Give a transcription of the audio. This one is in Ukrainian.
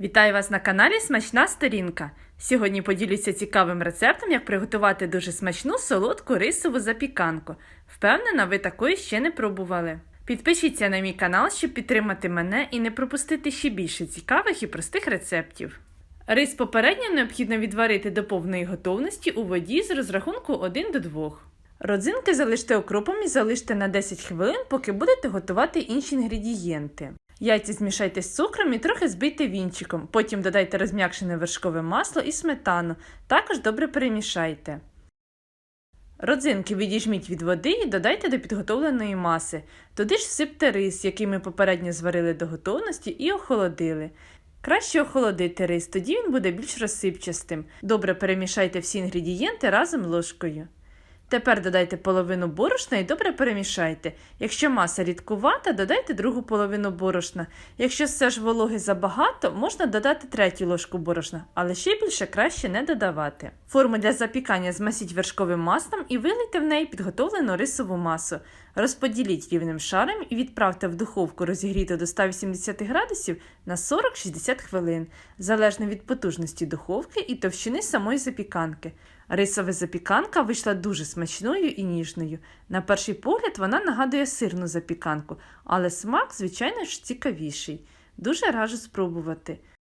Вітаю вас на каналі Смачна Сторінка. Сьогодні поділюся цікавим рецептом, як приготувати дуже смачну солодку рисову запіканку. Впевнена, ви такої ще не пробували. Підпишіться на мій канал, щоб підтримати мене і не пропустити ще більше цікавих і простих рецептів. Рис попередньо необхідно відварити до повної готовності у воді з розрахунку 1 до 2. Родзинки залиште окропом і залиште на 10 хвилин, поки будете готувати інші інгредієнти. Яйця змішайте з цукром і трохи збийте вінчиком. Потім додайте розм'якшене вершкове масло і сметану. Також добре перемішайте. Родзинки відіжміть від води і додайте до підготовленої маси. Туди ж всипте рис, який ми попередньо зварили до готовності, і охолодили. Краще охолодити рис, тоді він буде більш розсипчастим. Добре перемішайте всі інгредієнти разом ложкою. Тепер додайте половину борошна і добре перемішайте. Якщо маса рідкувата, додайте другу половину борошна. Якщо все ж вологи забагато, можна додати третю ложку борошна, але ще більше краще не додавати. Форму для запікання змасіть вершковим маслом і вилийте в неї підготовлену рисову масу. Розподіліть рівним шаром і відправте в духовку розігріту до 180 градусів на 40-60 хвилин, залежно від потужності духовки і товщини самої запіканки. Рисова запіканка вийшла дуже смачною і ніжною. На перший погляд вона нагадує сирну запіканку, але смак, звичайно ж, цікавіший. Дуже раджу спробувати.